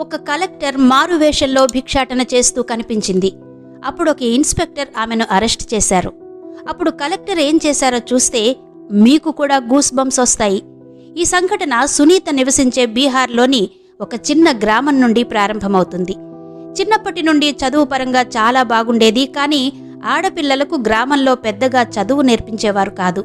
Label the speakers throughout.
Speaker 1: ఒక కలెక్టర్ మారువేషంలో భిక్షాటన చేస్తూ కనిపించింది. అప్పుడు ఒక ఇన్స్పెక్టర్ ఆమెను అరెస్ట్ చేశారు. అప్పుడు కలెక్టర్ ఏం చేశారో చూస్తే మీకు కూడా గూస్ బంప్స్ వస్తాయి. ఈ సంఘటన సునీత నివసించే బీహార్లోని ఒక చిన్న గ్రామం నుండి ప్రారంభమవుతుంది. చిన్నప్పటి నుండి చదువు పరంగా చాలా బాగుండేది కానీ ఆడపిల్లలకు గ్రామంలో పెద్దగా చదువు నేర్పించేవారు కాదు.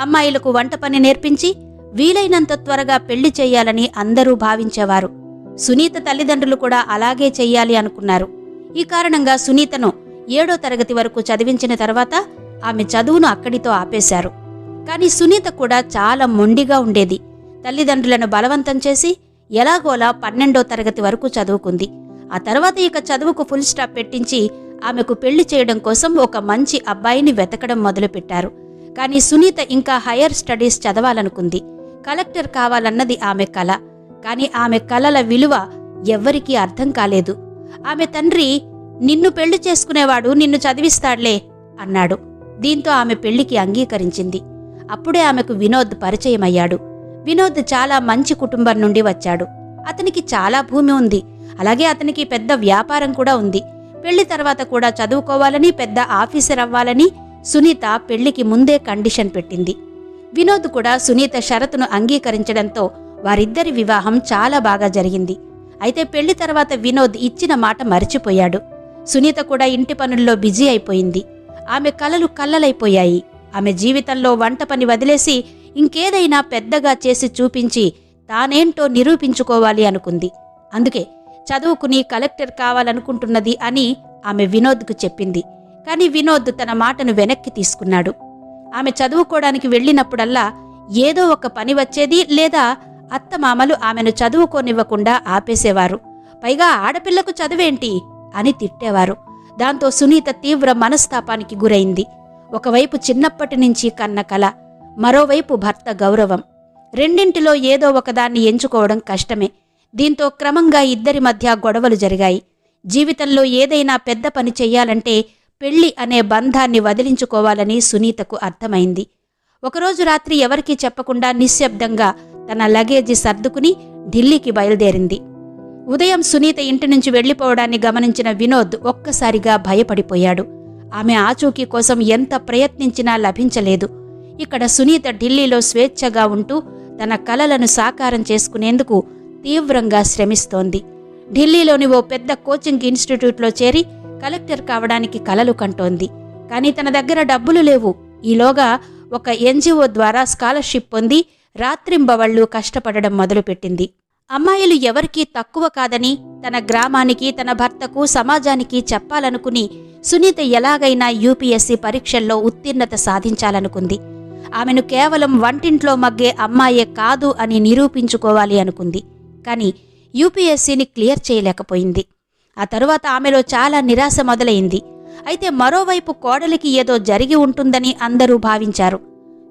Speaker 1: అమ్మాయిలకు వంట పని నేర్పించి వీలైనంత త్వరగా పెళ్ళి చేయాలని అందరూ భావించేవారు. సునీత తల్లిదండ్రులు కూడా అలాగే చెయ్యాలి అనుకున్నారు. ఈ కారణంగా సునీతను ఏడో తరగతి వరకు చదివించిన తర్వాత ఆమె చదువును అక్కడితో ఆపేశారు. కానీ సునీత కూడా చాలా మొండిగా ఉండేది. తల్లిదండ్రులను బలవంతం చేసి ఎలాగోలా పన్నెండో తరగతి వరకు చదువుకుంది. ఆ తర్వాత ఇక చదువుకు ఫుల్ స్టాప్ పెట్టించి ఆమెకు పెళ్ళి చేయడం కోసం ఒక మంచి అబ్బాయిని వెతకడం మొదలుపెట్టారు. కానీ సునీత ఇంకా హయ్యర్ స్టడీస్ చదవాలనుకుంది. కలెక్టర్ కావాలన్నది ఆమె కళ కానీ ఆమె కలల విలువ ఎవ్వరికీ అర్థం కాలేదు. ఆమె తండ్రి నిన్ను పెళ్ళి చేసుకునేవాడు నిన్ను చదివిస్తాడులే అన్నాడు. దీంతో ఆమె పెళ్ళికి అంగీకరించింది. అప్పుడే ఆమెకు వినోద్ పరిచయమయ్యాడు. వినోద్ చాలా మంచి కుటుంబం నుండి వచ్చాడు. అతనికి చాలా భూమి ఉంది. అలాగే అతనికి పెద్ద వ్యాపారం కూడా ఉంది. పెళ్ళి తర్వాత కూడా చదువుకోవాలని పెద్ద ఆఫీసర్ అవ్వాలని సునీత పెళ్ళికి ముందే కండిషన్ పెట్టింది. వినోద్ కూడా సునీత షరతును అంగీకరించడంతో వారిద్దరి వివాహం చాలా బాగా జరిగింది. అయితే పెళ్ళి తర్వాత వినోద్ ఇచ్చిన మాట మరిచిపోయాడు. సునీత కూడా ఇంటి పనుల్లో బిజీ అయిపోయింది. ఆమె కలలు కల్లలైపోయాయి. ఆమె జీవితంలో వంట పని వదిలేసి ఇంకేదైనా పెద్దగా చేసి చూపించి తానేంటో నిరూపించుకోవాలి అనుకుంది. అందుకే చదువుకుని కలెక్టర్ కావాలనుకుంటున్నది అని ఆమె వినోద్కు చెప్పింది. కానీ వినోద్ తన మాటను వెనక్కి తీసుకున్నాడు. ఆమె చదువుకోవడానికి వెళ్ళినప్పుడల్లా ఏదో ఒక పని వచ్చేది లేదా అత్తమామలు ఆమెను చదువుకోనివ్వకుండా ఆపేసేవారు. పైగా ఆడపిల్లకు చదువేంటి? అని తిట్టేవారు. దాంతో సునీత తీవ్ర మనస్తాపానికి గురైంది. ఒకవైపు చిన్నప్పటి నుంచి కన్న కల మరోవైపు భర్త గౌరవం. రెండింటిలో ఏదో ఒకదాన్ని ఎంచుకోవడం కష్టమే. దీంతో క్రమంగా ఇద్దరి మధ్య గొడవలు జరిగాయి. జీవితంలో ఏదైనా పెద్ద పని చెయ్యాలంటే పెళ్ళి అనే బంధాన్ని వదిలించుకోవాలని సునీతకు అర్థమైంది. ఒకరోజు రాత్రి ఎవరికీ చెప్పకుండా నిశ్శబ్దంగా తన లగేజీ సర్దుకుని ఢిల్లీకి బయలుదేరింది. ఉదయం సునీత ఇంటి నుంచి వెళ్ళిపోవడాన్ని గమనించిన వినోద్ ఒక్కసారిగా భయపడిపోయాడు. ఆమె ఆచూకీ కోసం ఎంత ప్రయత్నించినా లభించలేదు. ఇక్కడ సునీత ఢిల్లీలో స్వేచ్ఛగా ఉంటూ తన కలలను సాకారం చేసుకునేందుకు తీవ్రంగా శ్రమిస్తోంది. ఢిల్లీలోని ఓ పెద్ద కోచింగ్ ఇన్స్టిట్యూట్లో చేరి కలెక్టర్ కావడానికి కలలు కంటోంది. కానీ తన దగ్గర డబ్బులు లేవు. ఈలోగా ఒక ఎన్జిఓ ద్వారా స్కాలర్షిప్ పొంది రాత్రింబవళ్ళు కష్టపడడం మొదలుపెట్టింది. అమ్మాయిలు ఎవరికీ తక్కువ కాదని తన గ్రామానికి తన భర్తకు సమాజానికి చెప్పాలనుకుని సునీత ఎలాగైనా యూపీఎస్సీ పరీక్షల్లో ఉత్తీర్ణత సాధించాలనుకుంది. ఆమెను కేవలం వంటింట్లో మగ్గే అమ్మాయే కాదు అని నిరూపించుకోవాలి అనుకుంది. కానీ యూపీఎస్సీని క్లియర్ చేయలేకపోయింది. ఆ తరువాత ఆమెలో చాలా నిరాశ మొదలైంది. అయితే మరోవైపు కోడలికి ఏదో జరిగి ఉంటుందని అందరూ భావించారు.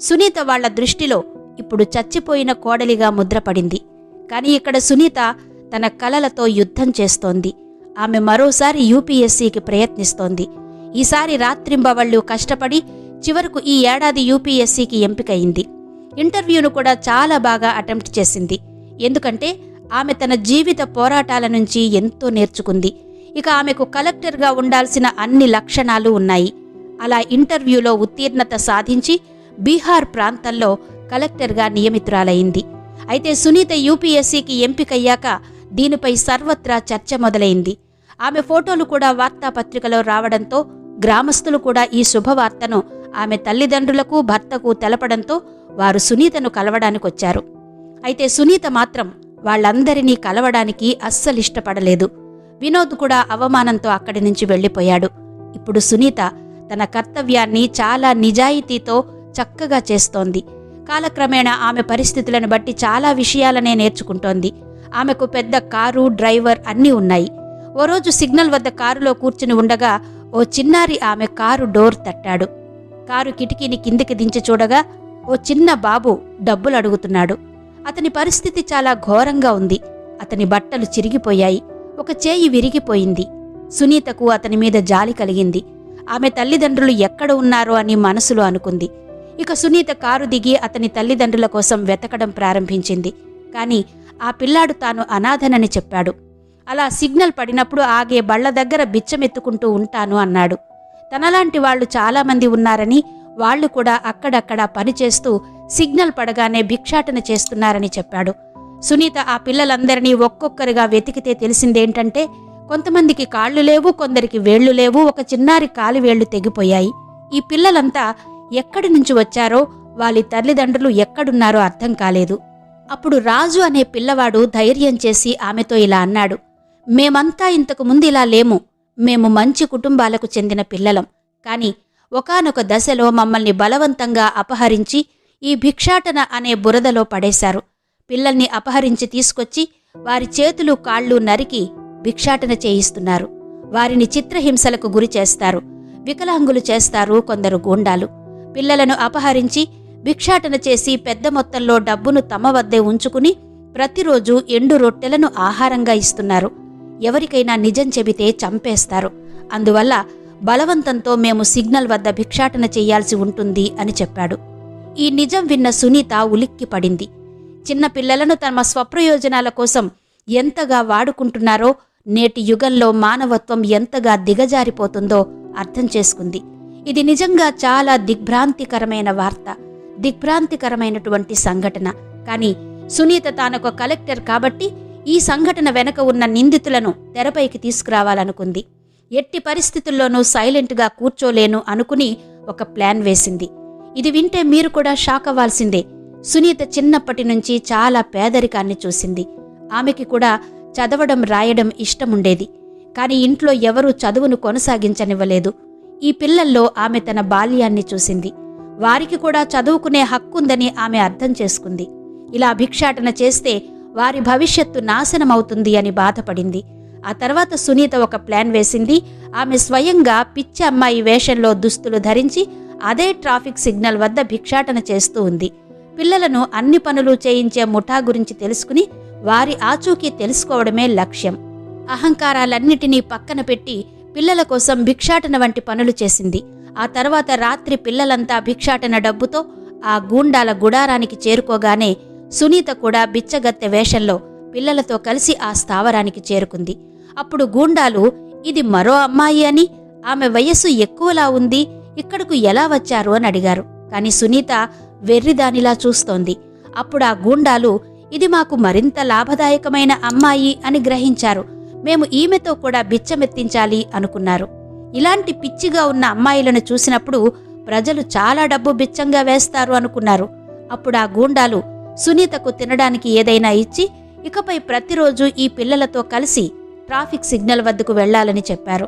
Speaker 1: సునీత వాళ్ళ దృష్టిలో ఇప్పుడు చచ్చిపోయిన కోడలిగా ముద్రపడింది. కానీ ఇక్కడ సునీత తన కలలతో యుద్ధం చేస్తోంది. ఆమె మరోసారి యూపీఎస్సీకి ప్రయత్నిస్తోంది. ఈసారి రాత్రింబవళ్ళు కష్టపడి చివరకు ఈ ఏడాది యూపీఎస్సీకి ఎంపికయింది ఇంటర్వ్యూను కూడా చాలా బాగా అటెంప్ట్ చేసింది. ఎందుకంటే ఆమె తన జీవిత పోరాటాల నుంచి ఎంతో నేర్చుకుంది. ఇక ఆమెకు కలెక్టర్గా ఉండాల్సిన అన్ని లక్షణాలు ఉన్నాయి. అలా ఇంటర్వ్యూలో ఉత్తీర్ణత సాధించి బీహార్ ప్రాంతంలో కలెక్టర్గా నియమితురాలైంది. అయితే సునీత యూపీఎస్సీకి ఎంపికయ్యాక దీనిపై సర్వత్రా చర్చ మొదలైంది. ఆమె ఫోటోలు కూడా వార్తాపత్రికలో రావడంతో గ్రామస్తులు కూడా ఈ శుభవార్తను ఆమె తల్లిదండ్రులకు భర్తకు తెలపడంతో వారు సునీతను కలవడానికొచ్చారు. అయితే సునీత మాత్రం వాళ్ళందరినీ కలవడానికి అస్సలిష్టపడలేదు వినోద్ కూడా అవమానంతో అక్కడి నుంచి వెళ్ళిపోయాడు. ఇప్పుడు సునీత తన కర్తవ్యాన్ని చాలా నిజాయితీతో చక్కగా చేస్తోంది. కాలక్రమేణా ఆమె పరిస్థితులను బట్టి చాలా విషయాలనే నేర్చుకుంటోంది. ఆమెకు పెద్ద కారు డ్రైవర్ అన్నీ ఉన్నాయి. ఓ రోజు సిగ్నల్ వద్ద కారులో కూర్చుని ఉండగా ఓ చిన్నారి ఆమె కారు డోర్ తట్టాడు. కారు కిటికీని కిందికి దించి చూడగా ఓ చిన్న బాబు డబ్బులు అడుగుతున్నాడు. అతని పరిస్థితి చాలా ఘోరంగా ఉంది. అతని బట్టలు చిరిగిపోయాయి. ఒక చేయి విరిగిపోయింది. సునీతకు అతని మీద జాలి కలిగింది. ఆమె తల్లిదండ్రులు ఎక్కడ ఉన్నారో అని మనసులో అనుకుంది. ఇక సునీత కారు దిగి అతని తల్లిదండ్రుల కోసం వెతకడం ప్రారంభించింది. కానీ ఆ పిల్లాడు తాను అనాథనని చెప్పాడు. అలా సిగ్నల్ పడినప్పుడు ఆగే బళ్ళ దగ్గర బిచ్చమెత్తుకుంటూ ఉంటాను అన్నాడు. తనలాంటి వాళ్ళు చాలామంది ఉన్నారని వాళ్ళు కూడా అక్కడక్కడ పనిచేస్తూ సిగ్నల్ పడగానే భిక్షాటన చేస్తున్నారని చెప్పాడు. సునీత ఆ పిల్లలందరినీ ఒక్కొక్కరిగా వెతికితే తెలిసిందేంటంటే కొంతమందికి కాళ్ళు లేవు కొందరికి వేళ్ళు లేవు ఒక చిన్నారి కాలి వేళ్ళు తెగిపోయాయి. ఈ పిల్లలంతా ఎక్కడి నుంచి వచ్చారో వాళ్ళ తల్లిదండ్రులు ఎక్కడున్నారో అర్థం కాలేదు. అప్పుడు రాజు అనే పిల్లవాడు ధైర్యం చేసి ఆమెతో ఇలా అన్నాడు మేమంతా ఇంతకు ముందు ఇలా లేము. మేము మంచి కుటుంబాలకు చెందిన పిల్లలం. కాని ఒకానొక దశలో మమ్మల్ని బలవంతంగా అపహరించి ఈ భిక్షాటన అనే బురదలో పడేశారు. పిల్లల్ని అపహరించి తీసుకొచ్చి వారి చేతులు కాళ్ళు నరికి భిక్షాటన చేయిస్తున్నారు. వారిని చిత్రహింసలకు గురి చేస్తారు. వికలాంగులు చేస్తారు కొందరు గూండాలు. పిల్లలను అపహరించి భిక్షాటన చేసి పెద్ద మొత్తంలో డబ్బును తమ వద్దే ఉంచుకుని ప్రతిరోజు ఎండు రొట్టెలను ఆహారంగా ఇస్తున్నారు. ఎవరికైనా నిజం చెబితే చంపేస్తారు. అందువల్ల బలవంతంతో మేము సిగ్నల్ వద్ద భిక్షాటన చెయ్యాల్సి ఉంటుంది అని చెప్పాడు. ఈ నిజం విన్న సునీత ఉలిక్కి పడింది. చిన్న పిల్లలను తమ స్వప్రయోజనాల కోసం ఎంతగా వాడుకుంటున్నారో నేటి యుగంలో మానవత్వం ఎంతగా దిగజారిపోతుందో అర్థం చేసుకుంది. ఇది నిజంగా చాలా దిగ్భ్రాంతికరమైన వార్త దిగ్భ్రాంతికరమైనటువంటి సంఘటన. కానీ సునీత తానొక కలెక్టర్ కాబట్టి ఈ సంఘటన వెనక ఉన్న నిందితులను తెరపైకి తీసుకురావాలనుకుంది. ఎట్టి పరిస్థితుల్లోనూ సైలెంట్గా కూర్చోలేను అనుకుని ఒక ప్లాన్ వేసింది. ఇది వింటే మీరు కూడా షాక్ అవ్వాల్సిందే. సునీత చిన్నప్పటి నుంచి చాలా పేదరికాన్ని చూసింది. ఆమెకి కూడా చదవడం రాయడం ఇష్టముండేది. కానీ ఇంట్లో ఎవరూ చదువును కొనసాగించనివ్వలేదు. ఈ పిల్లల్లో ఆమె తన బాల్యాన్ని చూసింది. వారికి కూడా చదువుకునే హక్కుందని ఆమె అర్థం చేసుకుంది. ఇలా భిక్షాటన చేస్తే వారి భవిష్యత్తు నాశనమవుతుంది అని బాధపడింది. ఆ తర్వాత సునీత ఒక ప్లాన్ వేసింది. ఆమె స్వయంగా పిచ్చి అమ్మాయి వేషంలో దుస్తులు ధరించి అదే ట్రాఫిక్ సిగ్నల్ వద్ద భిక్షాటన చేస్తూ ఉంది. పిల్లలను అన్ని పనులు చేయించే ముఠా గురించి తెలుసుకుని వారి ఆచూకీ తెలుసుకోవడమే లక్ష్యం. అహంకారాలన్నిటినీ పక్కన పెట్టి పిల్లల కోసం భిక్షాటన వంటి పనులు చేసింది. ఆ తర్వాత రాత్రి పిల్లలంతా భిక్షాటన డబ్బుతో ఆ గూండాల గుడారానికి చేరుకోగానే సునీత కూడా బిచ్చగత్తె వేషంలో పిల్లలతో కలిసి ఆ స్థావరానికి చేరుకుంది. అప్పుడు గూండాలు ఇది మరో అమ్మాయి అని ఆమె వయస్సు ఎక్కువలా ఉంది ఇక్కడకు ఎలా వచ్చారు? అని అడిగారు. కాని సునీత వెర్రిదానిలా చూస్తోంది. అప్పుడు ఆ గూండాలు ఇది మాకు మరింత లాభదాయకమైన అమ్మాయి అని గ్రహించారు. మేము ఈమెతో కూడా బిచ్చమెత్తించాలి అనుకున్నారు. ఇలాంటి పిచ్చిగా ఉన్న అమ్మాయిలను చూసినప్పుడు ప్రజలు చాలా డబ్బు బిచ్చంగా వేస్తారు అనుకున్నారు. అప్పుడు ఆ గూండాలు సునీతకు తినడానికి ఏదైనా ఇచ్చి ఇకపై ప్రతిరోజు ఈ పిల్లలతో కలిసి ట్రాఫిక్ సిగ్నల్ వద్దకు వెళ్ళాలని చెప్పారు.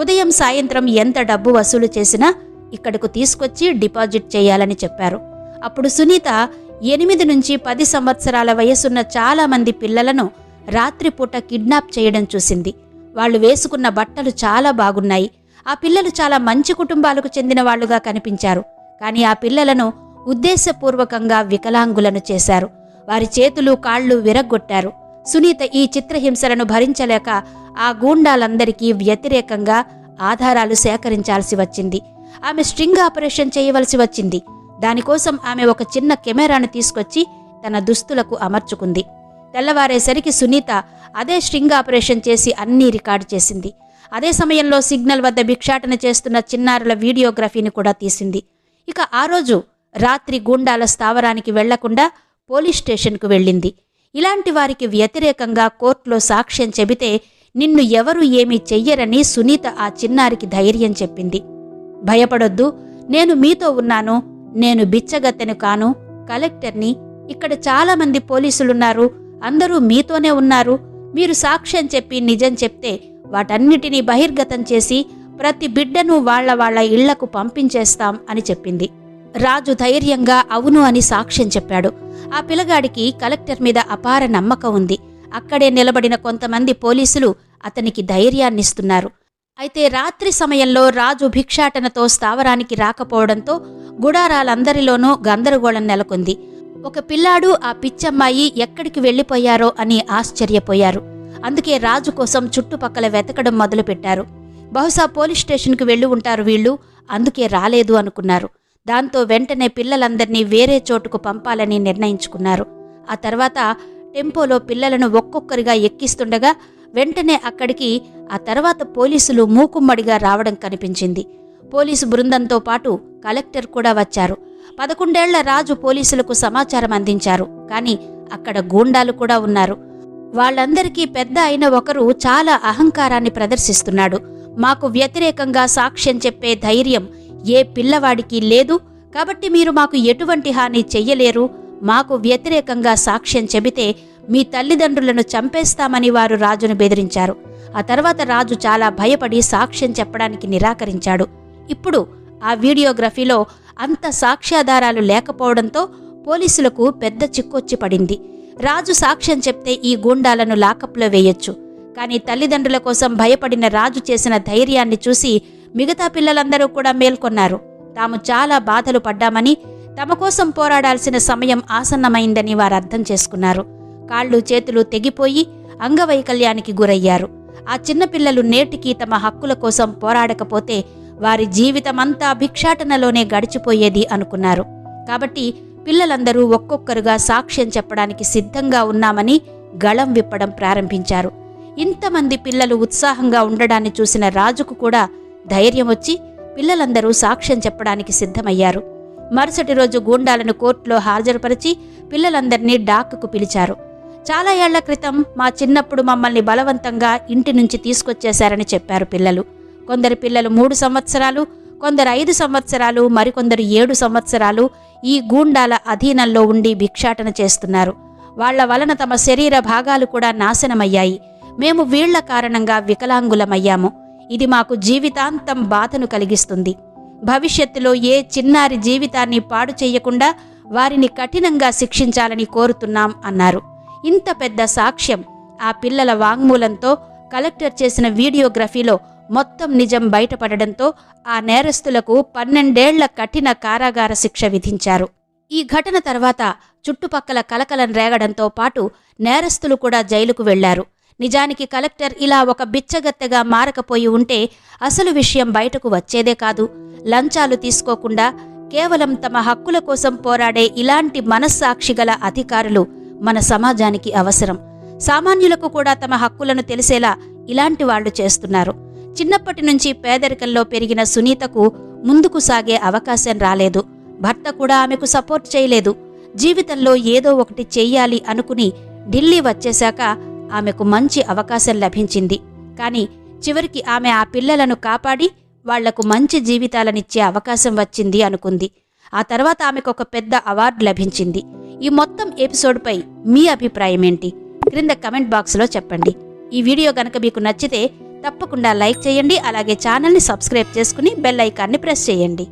Speaker 1: ఉదయం సాయంత్రం ఎంత డబ్బు వసూలు చేసినా ఇక్కడకు తీసుకొచ్చి డిపాజిట్ చేయాలని చెప్పారు. అప్పుడు సునీత ఎనిమిది నుంచి పది సంవత్సరాల వయసున్న చాలా మంది పిల్లలను రాత్రిపూట కిడ్నాప్ చేయడం చూసింది. వాళ్ళు వేసుకున్న బట్టలు చాలా బాగున్నాయి. ఆ పిల్లలు చాలా మంచి కుటుంబాలకు చెందిన వాళ్ళుగా కనిపించారు. కానీ ఆ పిల్లలను ఉద్దేశపూర్వకంగా వికలాంగులను చేశారు. వారి చేతులు కాళ్ళు విరగ్గొట్టారు. సునీత ఈ చిత్రహింసలను భరించలేక ఆ గూండాలందరికీ వ్యతిరేకంగా ఆధారాలు సేకరించాల్సి వచ్చింది. ఆమె స్ట్రింగ్ ఆపరేషన్ చేయవలసి వచ్చింది. దానికోసం ఆమె ఒక చిన్న కెమెరాను తీసుకొచ్చి తన దుస్తులకు అమర్చుకుంది. తెల్లవారేసరికి సునీత అదే స్ట్రింగ్ ఆపరేషన్ చేసి అన్నీ రికార్డు చేసింది. అదే సమయంలో సిగ్నల్ వద్ద భిక్షాటన చేస్తున్న చిన్నారుల వీడియోగ్రఫీని కూడా తీసింది. ఇక ఆ రోజు రాత్రి గూండాల స్థావరానికి వెళ్ళకుండా పోలీస్ స్టేషన్కు వెళ్ళింది. ఇలాంటి వారికి వ్యతిరేకంగా కోర్టులో సాక్ష్యం చెబితే నిన్ను ఎవరు ఏమీ చెయ్యరని సునీత ఆ చిన్నారికి ధైర్యం చెప్పింది. భయపడొద్దు నేను మీతో ఉన్నాను నేను బిచ్చగత్తెను కాను కలెక్టర్ని ఇక్కడ చాలామంది పోలీసులున్నారు అందరూ మీతోనే ఉన్నారు. మీరు సాక్ష్యం చెప్పి నిజం చెప్తే వాటన్నిటినీ బహిర్గతం చేసి ప్రతి బిడ్డను వాళ్ళ వాళ్ళ ఇళ్ళకు పంపించేస్తాం అని చెప్పింది. రాజు ధైర్యంగా అవును అని సాక్ష్యం చెప్పాడు. ఆ పిల్లగాడికి కలెక్టర్ మీద అపార నమ్మకం ఉంది. అక్కడే నిలబడిన కొంతమంది పోలీసులు అతనికి ధైర్యాన్నిస్తున్నారు. అయితే రాత్రి సమయంలో రాజు భిక్షాటనతో స్థావరానికి రాకపోవడంతో గుడారాలందరిలోనూ గందరగోళం నెలకొంది. ఒక పిల్లాడు ఆ పిచ్చమ్మాయి ఎక్కడికి వెళ్ళిపోయారో అని ఆశ్చర్యపోయారు. అందుకే రాజు కోసం చుట్టుపక్కల వెతకడం మొదలుపెట్టారు. బహుశా పోలీస్ స్టేషన్కి వెళ్ళి ఉంటారు వీళ్ళు. అందుకే రాలేదు అనుకున్నారు. దాంతో వెంటనే పిల్లలందరినీ వేరే చోటుకు పంపాలని నిర్ణయించుకున్నారు. ఆ తర్వాత టెంపోలో పిల్లలను ఒక్కొక్కరిగా ఎక్కిస్తుండగా వెంటనే అక్కడికి ఆ తర్వాత పోలీసులు మూకుమ్మడిగా రావడం కనిపించింది. పోలీసు బృందంతో పాటు కలెక్టర్ కూడా వచ్చారు. పదకొండేళ్ళ రాజు పోలీసులకు సమాచారం అందించారు. కానీ అక్కడ గూండాలు కూడా ఉన్నారు. వాళ్ళందరికీ పెద్ద అయిన ఒకరు చాలా అహంకారాన్ని ప్రదర్శిస్తున్నాడు. మాకు వ్యతిరేకంగా సాక్ష్యం చెప్పే ధైర్యం ఏ పిల్లవాడికి లేదు. కాబట్టి మీరు మాకు ఎటువంటి హాని చెయ్యలేరు. మాకు వ్యతిరేకంగా సాక్ష్యం చెబితే మీ తల్లిదండ్రులను చంపేస్తామని వారు రాజును బెదిరించారు. ఆ తర్వాత రాజు చాలా భయపడి సాక్ష్యం చెప్పడానికి నిరాకరించాడు. ఇప్పుడు ఆ వీడియోగ్రఫీలో అంత సాక్ష్యాధారాలు లేకపోవడంతో పోలీసులకు పెద్ద చిక్కొచ్చి పడింది. రాజు సాక్ష్యం చెప్తే ఈ గూండాలను లాకప్లో వేయొచ్చు. కానీ తల్లిదండ్రుల కోసం భయపడిన రాజు చేసిన ధైర్యాన్ని చూసి మిగతా పిల్లలందరూ కూడా మేల్కొన్నారు. తాము చాలా బాధలు పడ్డామని తమ కోసం పోరాడాల్సిన సమయం ఆసన్నమైందని వారు అర్థం చేసుకున్నారు. కాళ్ళు చేతులు తెగిపోయి అంగవైకల్యానికి గురయ్యారు. ఆ చిన్నపిల్లలు నేటికి తమ హక్కుల కోసం పోరాడకపోతే వారి జీవితమంతా భిక్షాటనలోనే గడిచిపోయేది అనుకున్నారు. కాబట్టి పిల్లలందరూ ఒక్కొక్కరుగా సాక్ష్యం చెప్పడానికి సిద్ధంగా ఉన్నామని గళం విప్పడం ప్రారంభించారు. ఇంతమంది పిల్లలు ఉత్సాహంగా ఉండడాన్ని చూసిన రాజుకు కూడా ధైర్యం వచ్చి పిల్లలందరూ సాక్ష్యం చెప్పడానికి సిద్ధమయ్యారు. మరుసటి రోజు గూండాలను కోర్టులో హాజరుపరిచి పిల్లలందరినీ డాక్కు పిలిచారు. చాలా ఏళ్ళ క్రితం మా చిన్నప్పుడు మమ్మల్ని బలవంతంగా ఇంటి నుంచి తీసుకొచ్చేశారని చెప్పారు పిల్లలు. కొందరు పిల్లలు మూడు సంవత్సరాలు కొందరు ఐదు సంవత్సరాలు మరికొందరు ఏడు సంవత్సరాలు ఈ గూండాల అధీనంలో ఉండి భిక్షాటన చేస్తున్నారు. వాళ్ళ వలన తమ శరీర భాగాలు కూడా నాశనమయ్యాయి. మేము వీళ్ళ కారణంగా వికలాంగులమయ్యాము. ఇది మాకు జీవితాంతం బాధను కలిగిస్తుంది. భవిష్యత్తులో ఏ చిన్నారి జీవితాన్ని పాడు చేయకుండా వారిని కఠినంగా శిక్షించాలని కోరుతున్నాం అన్నారు. ఇంత పెద్ద సాక్ష్యం ఆ పిల్లల వాంగ్మూలంతో కలెక్టర్ చేసిన వీడియోగ్రఫీలో మొత్తం నిజం బయటపడడంతో ఆ నేరస్తులకు పన్నెండేళ్ళ కఠిన కారాగార శిక్ష విధించారు. ఈ ఘటన తర్వాత చుట్టుపక్కల కలకలం రేగడంతో పాటు నేరస్తులు కూడా జైలుకు వెళ్ళారు. నిజానికి కలెక్టర్ ఇలా ఒక బిచ్చగత్తెగా మారకపోయి ఉంటే అసలు విషయం బయటకు వచ్చేదే కాదు. లంచాలు తీసుకోకుండా కేవలం తమ హక్కుల కోసం పోరాడే ఇలాంటి మనస్సాక్షి గల అధికారులు మన సమాజానికి అవసరం. సామాన్యులకు కూడా తమ హక్కులను తెలిసేలా ఇలాంటి వాళ్ళు చేస్తున్నారు. చిన్నప్పటి నుంచి పేదరికంలో పెరిగిన సునీతకు ముందుకు సాగే అవకాశం రాలేదు. భర్త కూడా ఆమెకు సపోర్ట్ చేయలేదు. జీవితంలో ఏదో ఒకటి చెయ్యాలి అనుకుని ఢిల్లీ వచ్చేశాక ఆమెకు మంచి అవకాశం లభించింది. కానీ చివరికి ఆమె ఆ పిల్లలను కాపాడి వాళ్ళకు మంచి జీవితాలనిచ్చే అవకాశం వచ్చింది అనుకుంది. ఆ తర్వాత ఆమెకు ఒక పెద్ద అవార్డు లభించింది. ఈ మొత్తం ఎపిసోడ్పై మీ అభిప్రాయం ఏంటి? క్రింద కమెంట్ బాక్స్లో చెప్పండి. ఈ వీడియో గనక మీకు నచ్చితే తప్పకుండా లైక్ చేయండి అలాగే ఛానల్ని సబ్స్క్రైబ్ చేసుకుని బెల్ ఐకాన్ని ప్రెస్ చేయండి.